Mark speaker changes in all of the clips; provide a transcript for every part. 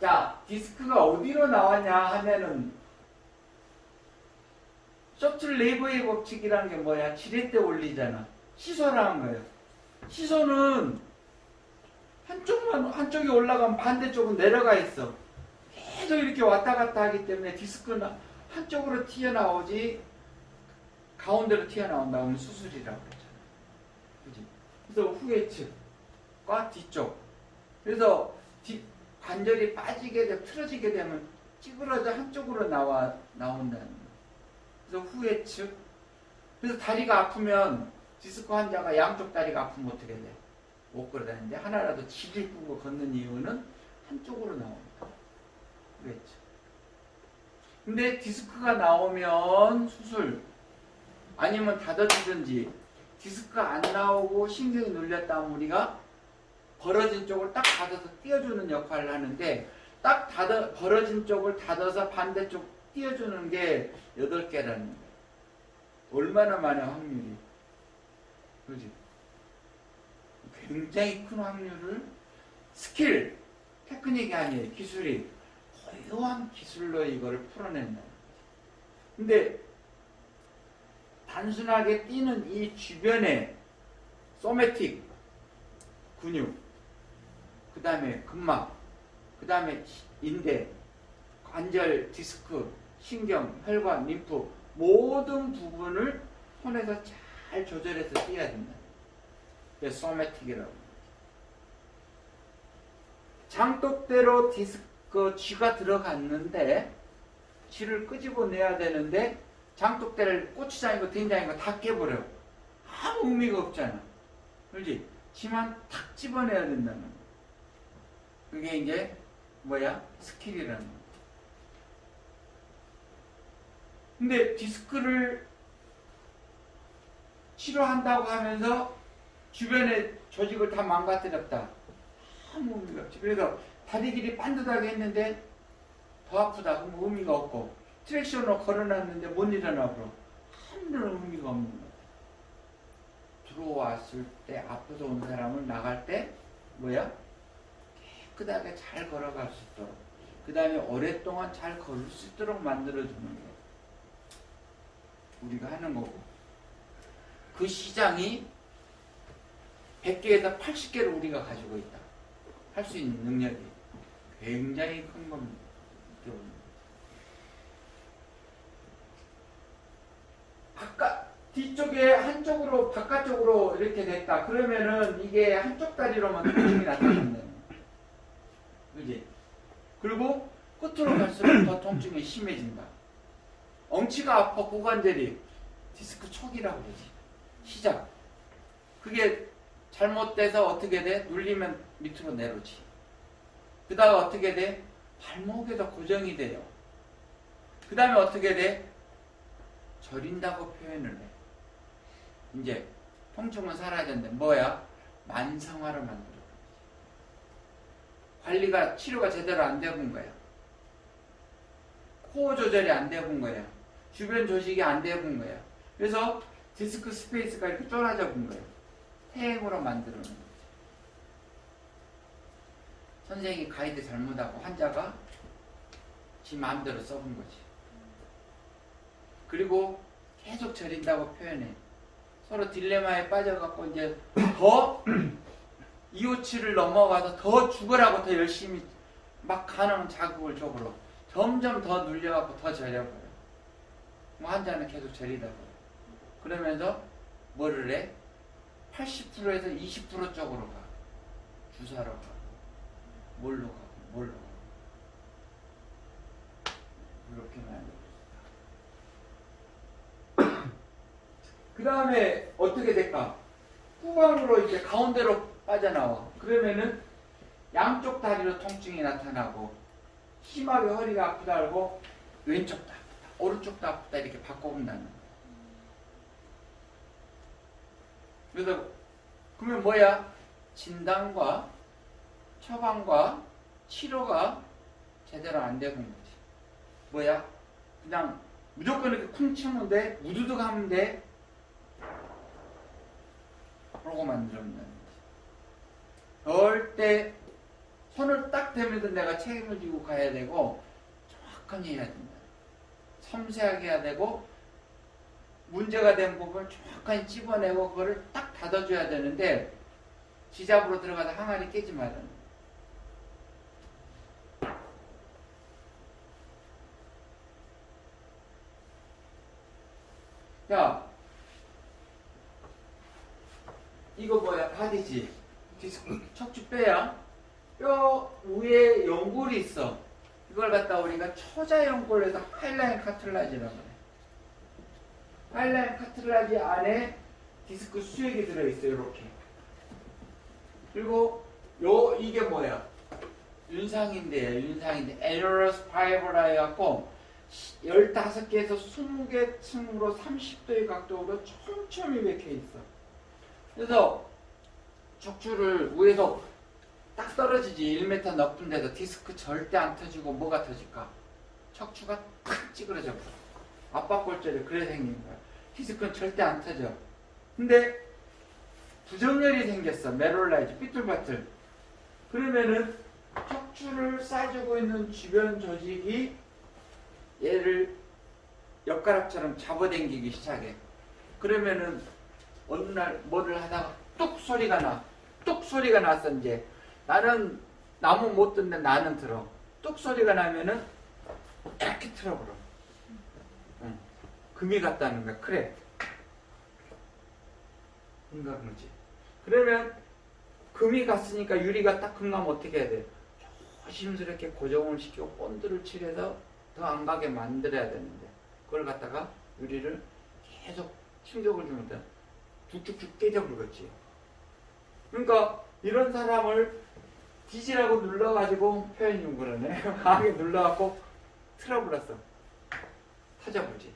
Speaker 1: 자, 디스크가 어디로 나왔냐 하면은 셔틀 레이버의 법칙이라는 게 뭐야? 지렛대 올리잖아. 시소라는 거예요. 시소는 한쪽만 한쪽이 올라가면 반대쪽은 내려가 있어. 계속 이렇게 왔다 갔다 하기 때문에 디스크는 한쪽으로 튀어나오지 가운데로 튀어나온다 면 수술이라고 그러잖아. 그지? 그래서 후의 측과 뒤쪽. 그래서 뒤, 관절이 빠지게 되 틀어지게 되면 찌그러져 한쪽으로 나와 나온다는 거예요. 그래서 후의 측. 그래서 다리가 아프면 디스크 환자가 양쪽 다리가 아프면 어떻게 돼? 못 걸어다니는데 하나라도 지질 꾸고 걷는 이유는 한쪽으로 나옵니다. 그랬죠. 근데 디스크가 나오면 수술 아니면 닫아주든지 디스크가 안 나오고 신경이 눌렸다 하면 우리가 벌어진 쪽을 딱 닫아서 띄워주는 역할을 하는데 딱 닫아, 벌어진 쪽을 닫아서 반대쪽 띄워주는 게 8개라는 거예요. 얼마나 많은 확률이. 그지? 굉장히 큰 확률을 스킬, 테크닉이 아니에요. 기술이. 고요한 기술로 이거를 풀어낸다는. 근데 단순하게 뛰는 이 주변에 소매틱 근육, 그 다음에 근막, 그 다음에 인대, 관절, 디스크, 신경, 혈관, 림프 모든 부분을 손에서 잘 조절해서 뛰어야 된다. 그래서 소매틱이라고. 장독대로 디스크 쥐가 들어갔는데 쥐를 끄집어내야 되는데 장독대를 고추장이고 된장이고 다 깨버려. 아무 의미가 없잖아. 그렇지? 쥐만 탁 집어내야 된다는 거. 그게 이제 뭐야? 스킬이라는 거. 근데 디스크를 치료한다고 하면서 주변의 조직을 다 망가뜨렸다. 아무 의미가 없지. 그래서 다리 길이 반듯하게 했는데 더 아프다. 그럼 의미가 없고 트랙션으로 걸어놨는데 못 일어나 버려. 아무런 의미가 없는 거야. 들어왔을 때 아파서 온 사람은 나갈 때 뭐야? 깨끗하게 잘 걸어갈 수 있도록 그 다음에 오랫동안 잘 걸을 수 있도록 만들어주는 게 우리가 하는 거고 그 시장이 100개에서 80개를 우리가 가지고 있다. 할 수 있는 능력이 굉장히 큰 겁니다. 바깥 뒤쪽에 한쪽으로 바깥쪽으로 이렇게 됐다. 그러면은 이게 한쪽 다리로만 통증이 거예요. 그지? 그리고 끝으로 갈수록 더 통증이 심해진다. 엉치가 아파 고관절이 디스크 초기라고 그러지. 시작. 그게 잘못돼서 어떻게 돼? 눌리면 밑으로 내려오지. 그 다음 어떻게 돼? 발목에도 고정이 돼요. 그 다음에 어떻게 돼? 저린다고 표현을 해. 이제 통증은 사라졌는데 뭐야? 만성화를 만들어. 관리가 치료가 제대로 안 되고 온 거야. 코어 조절이 안 되고 온 거야. 주변 조직이 안 되고 온 거야. 그래서 디스크 스페이스가 이렇게 쫄아져 본 거예요. 태행으로 만들어 놓은 거죠. 선생님이 가이드 잘못하고 환자가 지 마음대로 써본 거지. 그리고 계속 저린다고 표현해. 서로 딜레마에 빠져갖고 이제 더 이오치를 넘어가서 더 죽으라고 더 열심히 막 가는 자극을 쪽으로 점점 더 눌려갖고 더 저려버려. 뭐 환자는 계속 버려. 그러면서 뭐를 해? 80%에서 20% 쪽으로 가. 주사로 가. 뭘로 가고, 뭘로 가고. 이렇게 만들었다. 그 다음에 어떻게 될까? 후방으로 이제 가운데로 빠져나와. 그러면은 양쪽 다리로 통증이 나타나고, 심하게 허리가 아프다 하고, 왼쪽도 아프다, 오른쪽도 아프다 이렇게 바꿔본다는 거야. 그래서 그러면 뭐야? 진단과 처방과 치료가 제대로 안 되고 있는 거지. 뭐야? 그냥 무조건 이렇게 쿵 치면 돼, 우두둑 하면 돼. 그러고 만들어낸다는 절대 손을 딱 대면서 내가 책임을 지고 가야 되고 정확하게 해야 된다. 섬세하게 해야 되고 문제가 된 부분을 정확하게 집어내고 그거를 딱 닫아줘야 되는데 지잡으로 들어가서 항아리 깨지 돼. 야, 이거 뭐야? 바디지. 디스크 척추 빼야. 뼈 위에 연골이 있어. 이걸 갖다 우리가 초자 연골에서 하이라인 카틀라지라고 그래. 하이라인 카틀라지 안에 디스크 수액이 들어있어요. 이렇게. 그리고 요 이게 뭐야? 윤상인데요. 윤상인데 에너러스 파이버라 해갖고 15개에서 20개 층으로 30도의 각도로 촘촘히 박혀 있어. 그래서 척추를 위에서 딱 떨어지지 1m 높은 데서 디스크 절대 안 터지고 뭐가 터질까? 척추가 탁 찌그러져 버려. 압박골절이 그래 생긴 거야. 디스크는 절대 안 터져. 근데 부정열이 생겼어. 메롤라이즈, 삐뚤바틀. 그러면은 척추를 싸주고 있는 주변 조직이 얘를 엿가락처럼 잡아당기기 시작해. 그러면은 어느 날 뭐를 하다가 뚝 소리가 나. 뚝 소리가 나서 이제 나는 나무 못 듣는데 나는 들어. 뚝 소리가 나면은 이렇게 틀어버려. 응. 금이 갔다는 거야. 그래. 뭔가 그러지. 그러면 금이 갔으니까 유리가 딱 금가면 어떻게 해야 돼? 조심스럽게 고정을 시키고 본드를 칠해서 더 안 가게 만들어야 되는데 그걸 갖다가 유리를 계속 충격을 주면 돼. 쭉쭉쭉 깨져버렸지. 그러니까 이런 사람을 뒤지라고 눌러가지고 표현이 그러네. 강하게 눌러갖고 틀어버렸어. 터져버리지.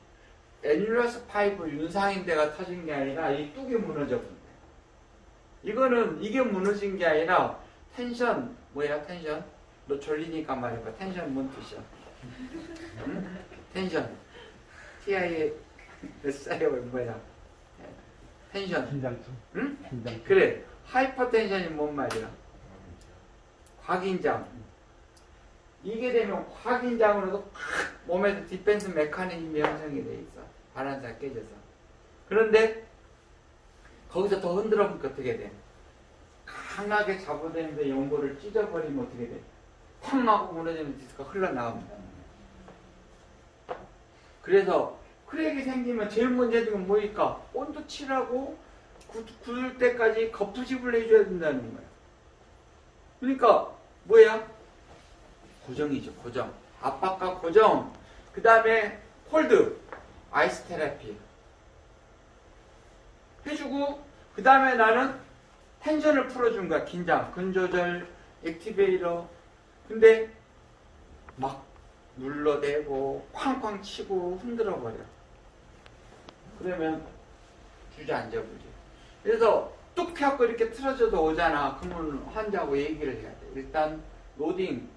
Speaker 1: 애뉴러스 파이브 윤상인대가 터진 게 아니라 이 뚝이 무너져 버린 거야. 이거는 이게 무너진 게 아니라 텐션 뭐야 텐션? 너 졸리니까 말해봐. 텐션 뭔 뜻이야? 응? 텐션. TI에 SI가 뭐야? 텐션.
Speaker 2: 긴장증.
Speaker 1: 응?
Speaker 2: 긴장증.
Speaker 1: 그래. 하이퍼텐션이 뭔 말이야? 과긴장. 이게 되면 과긴장으로도 팍 몸에서 디펜스 메커니즘이 형성이 돼 있어. 바란스가 깨져서. 그런데 거기서 더 흔들어 보니까 어떻게 돼? 강하게 잡아대면서 연골을 찢어버리면 어떻게 돼? 쾅 하고 무너지는 디스크가 흘러나옵니다. 그래서 크랙이 생기면 제일 건 뭐일까? 온도 칠하고 굳- 굳을 때까지 거푸집을 해줘야 된다는 거야. 그러니까 뭐야? 고정이죠, 고정. 압박과 고정. 그 다음에 콜드, 아이스 테라피. 해주고, 그 다음에 나는 텐션을 풀어준 거야. 긴장, 근조절, 액티베이터. 근데 막 눌러대고, 쾅쾅 치고 흔들어 버려. 그러면 주저앉아버려. 그래서 뚝 해갖고 이렇게 틀어져도 오잖아. 그러면 환자하고 얘기를 해야 돼. 일단 로딩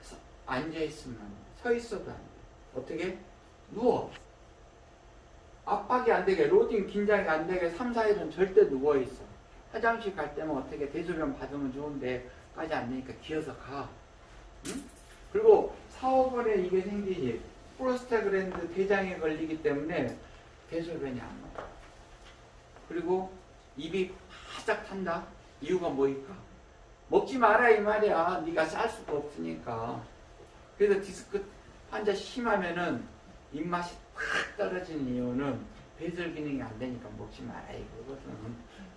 Speaker 1: 서- 앉아있으면 서 있어도 안 돼. 어떻게? 누워. 압박이 안 되게 로딩 긴장이 안 되게 3, 4일은 절대 누워 있어. 화장실 갈 때면 어떻게 대소변 받으면 좋은데 까지 안 되니까 기어서 가. 응? 그리고 4, 5번에 이게 생기지. 프로스타그랜드 대장에 걸리기 때문에 대소변이 안 나와. 그리고 입이 바짝 탄다. 이유가 뭐일까? 먹지 마라 이 말이야. 네가 쌀 수가 없으니까. 그래서 디스크 환자 심하면은 입맛이 확 떨어지는 이유는 배설 기능이 안 되니까 먹지 마라 이거거든.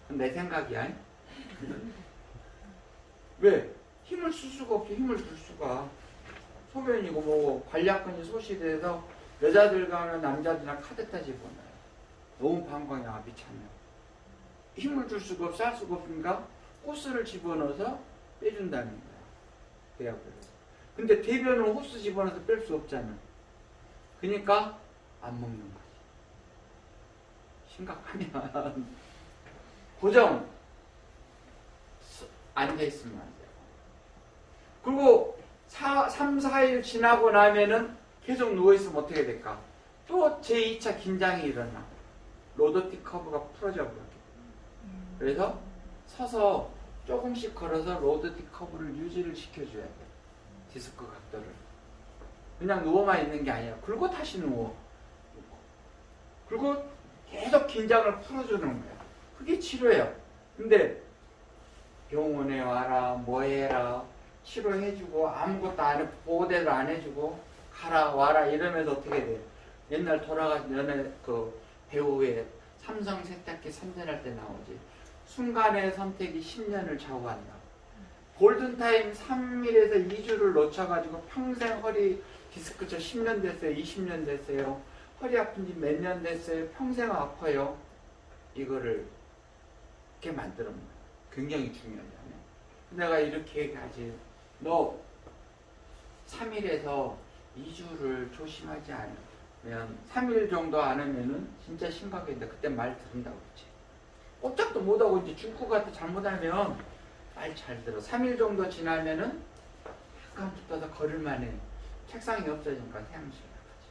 Speaker 1: 내 생각이야. 왜? 힘을 쓸 수가 없어. 힘을 줄 수가. 소변이고 뭐고 관략근이 소실돼서 여자들 가면 남자들이랑 카드타 집어넣어요. 너무 방광이야 미쳤네. 힘을 줄 수가 없어 할 수가 없으니까 호스를 집어넣어서 빼준다는 거야. 대학교에서. 근데 대변은 호스 집어넣어서 뺄 수 없잖아. 그러니까 안 먹는 거지. 심각하면 고정 앉아 있으면 안 돼요. 그리고 4, 3, 4일 지나고 나면은 계속 누워 있으면 어떻게 될까? 또 제2차 긴장이 일어나. 로더틱 커브가 풀어져 버려. 그래서 서서 조금씩 걸어서 로드 디커브를 유지를 시켜줘야 돼. 디스크 각도를. 그냥 누워만 있는 게 아니야. 긁고 다시 누워. 그리고 계속 긴장을 풀어주는 거야. 그게 치료예요. 근데 병원에 와라, 뭐 해라, 치료해주고 아무것도 안 해, 보호대도 안 해주고 가라 와라 이러면서 어떻게 돼? 옛날 돌아가신 연애 그 배우의 삼성 세탁기 선전할 때 나오지. 순간의 선택이 10년을 좌우한다. 골든타임 3일에서 2주를 놓쳐가지고 평생 허리 디스크 저 10년 됐어요. 20년 됐어요. 허리 아픈 지 몇 년 됐어요. 평생 아파요. 이거를 이렇게 거야. 굉장히 중요하잖아요. 내가 이렇게 얘기하지. 너 3일에서 2주를 조심하지 않으 면 3일 정도 안 하면은 진짜 심각한데 그때 말 들은다고 그러지. 꼼짝도 못하고 이제 중국 같은 잘못하면 말 잘 들어. 3일 정도 지나면은 약간 붙어서 걸을만해. 책상이 없어지니까 태양실 나가지.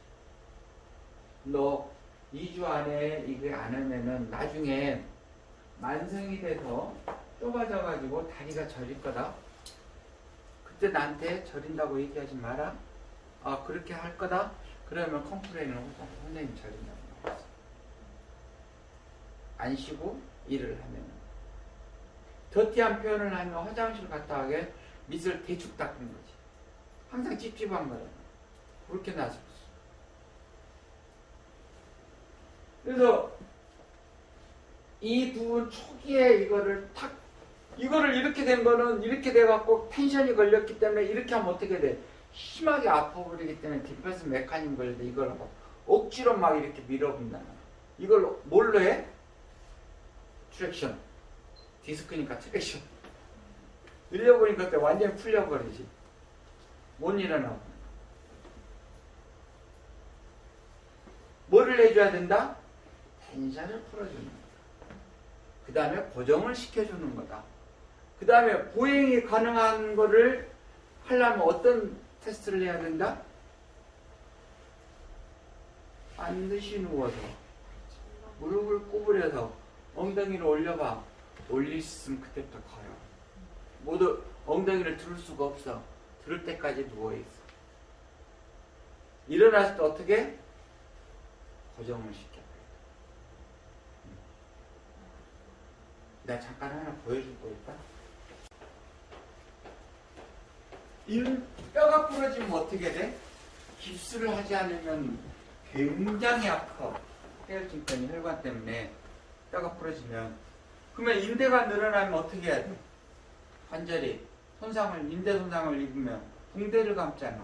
Speaker 1: 너 2주 안에 이게 안 하면은 나중에 만성이 돼서 좁아져가지고 다리가 저릴 거다. 그때 나한테 저린다고 얘기하지 마라. 아 그렇게 할 거다. 그러면 컴플레인을 하고 선생님 나왔어. 안 쉬고 일을 하면 더티한 표현을 하면 화장실 갔다 하게 밑을 대충 닦는 거지. 항상 찝찝한 거야. 그렇게 나섰어. 그래서 이 부분 초기에 이거를 탁 이거를 이렇게 된 거는 이렇게 돼갖고 텐션이 걸렸기 때문에 이렇게 하면 어떻게 돼? 심하게 아파버리기 때문에 디펜스 걸릴 때 이걸 하고 억지로 막 이렇게 밀어본다. 이걸 뭘로 해? 트랙션. 디스크니까 트랙션. 늘려보니까 그때 완전히 풀려버리지. 못 일어나고. 뭐를 해줘야 된다? 텐션을 풀어주는 거다. 그 다음에 고정을 시켜주는 거다. 그 다음에 보행이 가능한 거를 하려면 어떤 테스트를 해야 된다? 반드시 누워서 무릎을 구부려서 엉덩이를 올려봐. 올릴 수 있으면 그때부터 커요. 모두 엉덩이를 들을 수가 없어. 들을 때까지 누워있어. 일어났을 때 어떻게? 고정을 시켜야 돼. 내가 잠깐 하나 보여줄 거니까. 이 뼈가 부러지면 어떻게 돼? 깁스를 하지 않으면 굉장히 아파. 폐혈증 때문에 혈관 때문에 뼈가 부러지면 그러면 인대가 늘어나면 어떻게 해야 돼? 관절이 손상을 인대 손상을 입으면 붕대를 감잖아.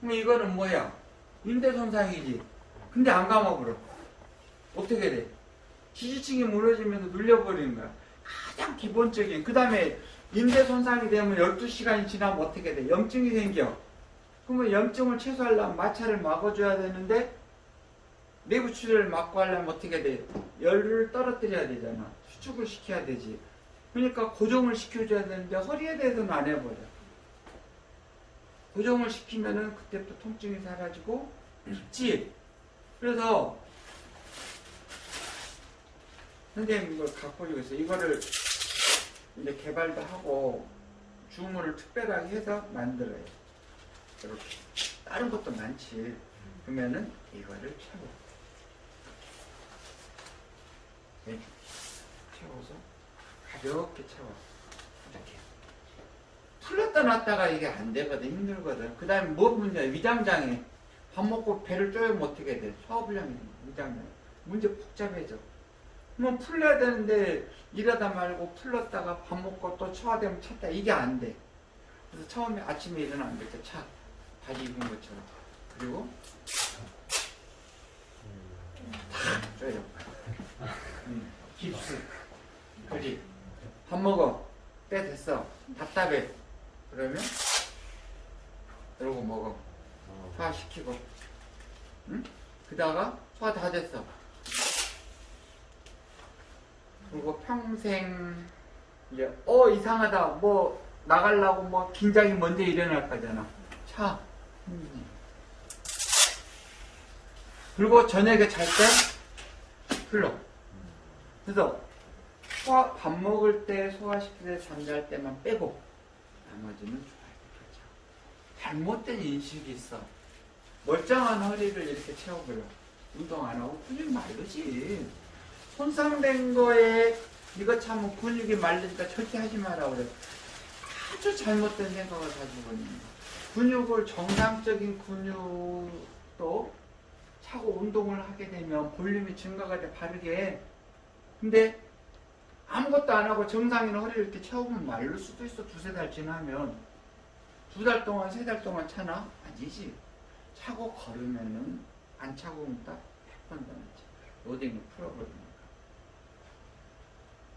Speaker 1: 그럼 이거는 뭐야? 인대 손상이지. 근데 안 감아버려. 어떻게 돼? 지지층이 무너지면서 눌려버리는 거야. 가장 기본적인. 그 다음에 인대 손상이 되면 12시간이 지나면 어떻게 돼? 염증이 생겨. 그러면 염증을 최소화하려면 마찰을 막아줘야 되는데 내부 출혈을 막고 하려면 어떻게 돼? 열을 떨어뜨려야 되잖아. 수축을 시켜야 되지. 그러니까 고정을 시켜줘야 되는데 허리에 대해서는 안 해버려. 고정을 시키면은 그때부터 통증이 사라지고 있지. 그래서 선생님 이걸 갖고 오고 있어. 이거를 이제 개발도 하고 주문을 특별하게 해서 만들어요. 이렇게 다른 것도 많지. 그러면은 이거를 채워. 네. 채워서 가볍게 채워. 이렇게. 풀렸다 놨다가 이게 안 되거든. 힘들거든. 그 다음에 뭐 문제야? 위장장애. 밥 먹고 배를 쪼이면 어떻게 돼? 소화불량이 돼. 위장장애. 문제 복잡해져. 그러면 풀려야 되는데 일하다 말고 풀렀다가 밥 먹고 또 소화되면 찼다. 이게 안 돼. 그래서 처음에 아침에 일어나면 이렇게 차. 바지 입은 것처럼. 그리고 탁. 음, 깁스. 그지? 밥 먹어. 때 됐어. 답답해. 그러면 이러고 먹어. 소화시키고. 응? 그다가 소화 다 됐어. 평생 이제 어 이상하다 뭐 나가려고 뭐 긴장이 먼저 일어날 거잖아. 차. 음. 그리고 저녁에 잘 때 흘러. 그래서 소화, 밥 먹을 때, 소화시킬 때, 잠잘 때만 빼고 나머지는 좋아요. 잘못된 인식이 있어. 멀쩡한 허리를 이렇게 채워버려. 운동 안 하고 근육이 마르지. 손상된 거에 이거 참 근육이 마르니까 절대 하지 마라 그래. 아주 잘못된 생각을 가지고 있는 거야. 근육을 정상적인 근육도 차고 운동을 하게 되면 볼륨이 증가가 돼 바르게. 근데 아무것도 안 하고 정상인 허리를 이렇게 채우면 마를 수도 있어 두세 달 지나면 두 달 동안 세 달 동안 차나 아니지 차고 걸으면은 안 차고 있다 100번 더 낫지 로딩을 풀어버리니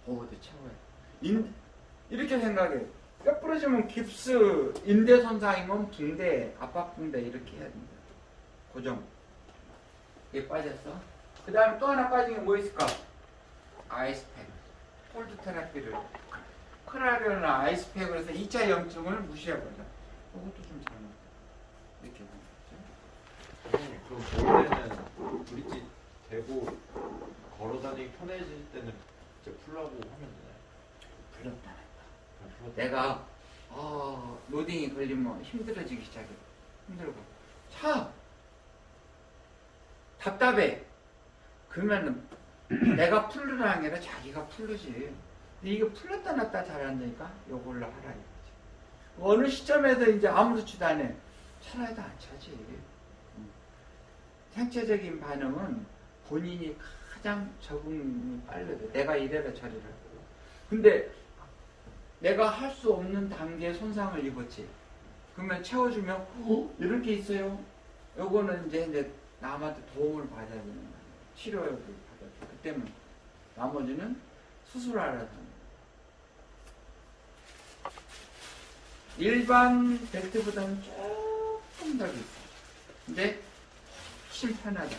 Speaker 1: 까 보호도 채워야 돼 인, 이렇게 생각해. 뼈 부러지면 깁스 인대 손상이면 붕대 압박 붕대 이렇게 해야 된다. 고정. 이게 빠졌어? 그 다음에 또 하나 빠진 게 뭐 있을까? 아이스팩. 폴드 테라피를. 크라리오는 아이스팩을 해서 2차 염증을 무시해버려 그것도 좀 잘못돼 이렇게 보면
Speaker 2: 선생님, 그럼 겨울에는 브릿지 대고 걸어 다니기 편해질 때는 이제 풀라고 하면 되나요? 풀었다.
Speaker 1: 내가 아, 로딩이 걸리면 힘들어지기 시작해. 힘들고. 차 답답해. 그러면은 내가 풀르라는 게 아니라 자기가 풀르지. 근데 이게 풀렸다 놨다 잘한다니까 요걸로 하라 이거지. 어느 시점에서 이제 아무렇지도 않아 차라리도 안 차지. 음. 생체적인 반응은 본인이 가장 적응이 빨라요 내가 이래라 저래라 근데 내가 할 수 없는 단계의 손상을 입었지. 그러면 채워주면 어? 이런 게 있어요. 요거는 이제, 이제 남한테 도움을 받아야 되는 거예요. 치료를 받아야 돼. 그때는 나머지는 수술하라는 거예요. 일반 벨트보다는 조금 더 비싸. 근데 훨씬 편하다.